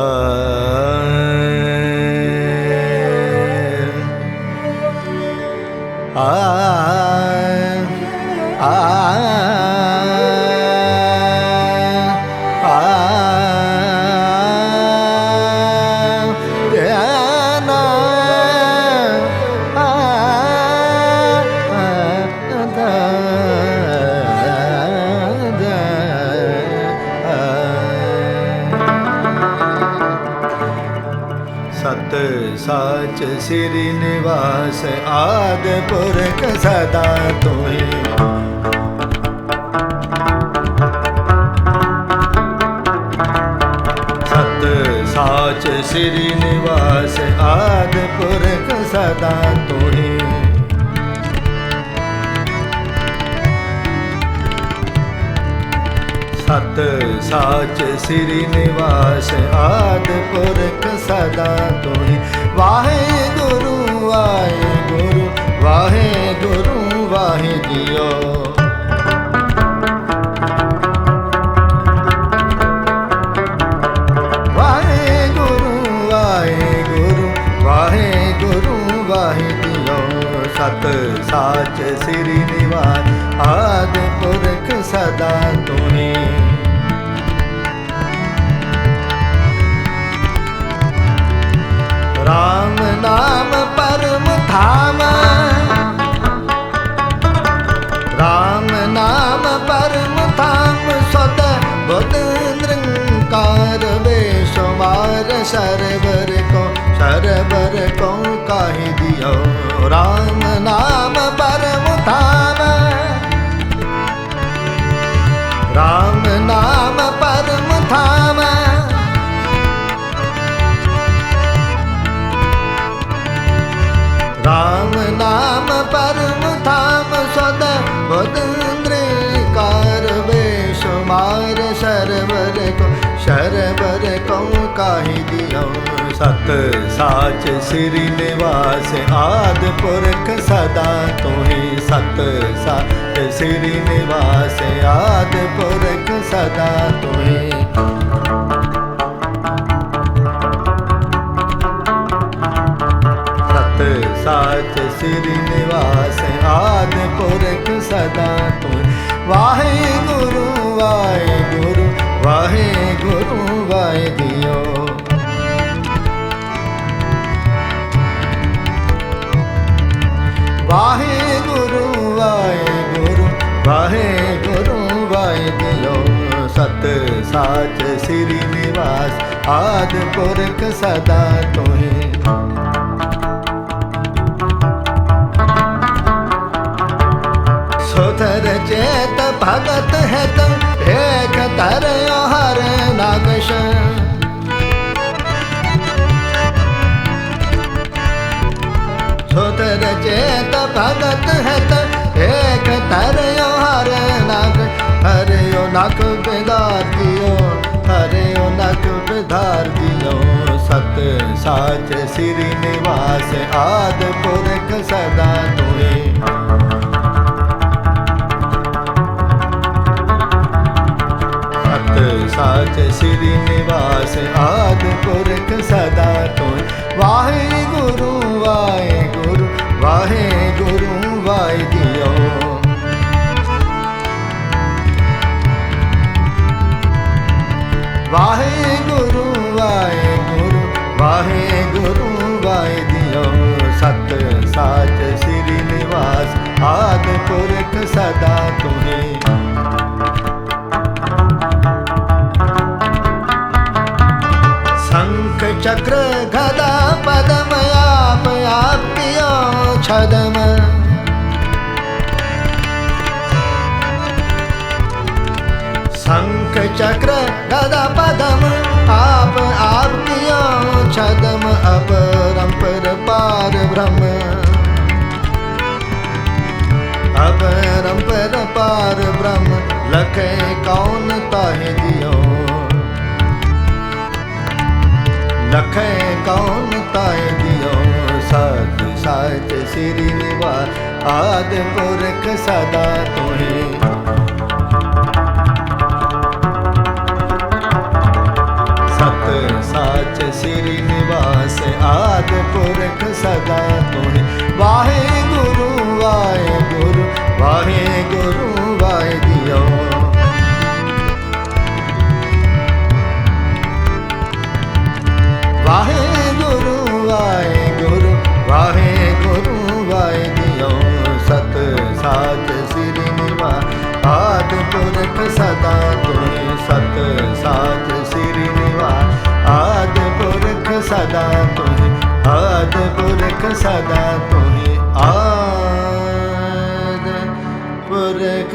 Ah साच सिर निवास आद पुरख सदा तुहे सत साच सिर निवास आद पुरख सदा तुहे ਸਤ ਸਾਚ ਸ੍ਰੀ ਨਿਵਾਸ ਆਦ ਪੁਰਖ ਸਦਾ ਤੋਹੀ। ਵਾਹਿਗੁਰੂ ਵਾਹਿਗੁਰੂ ਵਾਹਿਗੁਰੂ ਵਾਹਿਗੁਰੂ ਵਾਹਿਗੁਰੂ ਵਾਹਿਗੁਰੂ ਵਾਹਿਗੁਰੂ ਵਾਹਿਗੁਰੂ ਸਤ ਸਾਚ ਸ੍ਰੀ ਨਿਵਾਸ ਆਦ ਪੁਰਖ ਸਦਾ ਤੁਨੀ ਰਾਮ ਨਾਮ ਪਰਮ ਧਾਮ। ਰਾਮ ਨਾਮ ਪਰਮ ਧਾਮ ਸਦ ਬੁੱਧ ਨਿਰੰਕਾਰ ਬੇਸ਼ੁਮਾਰ ਸਰਵਰ ਕੋ ਸਰਵਰ ਕੋ ਕਾਹਿ ਦਿਓ। ਰਾਮ ਨਾਮ सत साच श्री निवास आदि पुरख सदा तुहि। सत साच श्री निवास आदि पुरख सदा सत साच श्री निवास आदि पुरख सदा तुम वाहे गुरु वाहे गुरु, वाहे वाहे गुरु, वाहे दियो सत साच श्री निवास, आदि सुधर चेत भगत है तो एक तर ਚੇਤ ਭਗਤ ਏਕ ਤਰ ਹਰ ਨਾਗ, ਹਰਿਓ ਨਖ ਬਿਦਾਰ ਦਿਓ ਹਰਿਓ ਨਖ ਬਿਧਾਰ ਦਿਓ ਸਤ ਸਾਚ ਸ੍ਰੀ ਨਿਵਾਸ ਆਦ ਪੁਰਖ ਸਦਾ ਤੋਏ ਸਤ ਸਾਚ ਸ੍ਰੀ ਨਿਵਾਸ ਆਦਿ वाहे गुरु वाहे गुरु वाहे गुरु, वाहे दियो सत साच श्री निवास आदि पुरख सदा तुम्हें। शंख चक्र गदा पदम, आप आप छदम। चक्र गदा पदम, आप आप किया छदम अब रंपर पार ब्रह्म। अब रंपर पार ब्रह्म, लखे कौन ताहे दियो? लखे कौन ताहे दियो? सात श्री श्रीनिवास आदि पुरख सदा तुहें। ਪੁਰਖ ਸਦਾ ਤੋਹਿ। ਵਾਹਿਗੁਰੂ ਵਾਹਿਗੁਰੂ ਵਾਹਿਗੁਰੂ ਵਾਹਿਗੁਰੂ ਵਾਹਿਗੁਰੂ ਵਾਹਿਗੁਰੂ ਵਾਹਿਗੁਰੂ ਵਾਹਿਗੁਰੂ ਸਤ ਸਾਚ ਸ੍ਰੀ ਨਿਵਾ, ਆਦ ਪੁਰਖ ਸਦਾ ਤੁਮੇ ਸਤ ਸਾਚ ਸ੍ਰੀ ਨਿਵਾ, ਆਦ ਪੁਰਖ ਸਦਾ ਤੁਮੇ पुरख सदा पूर्क आद पुरख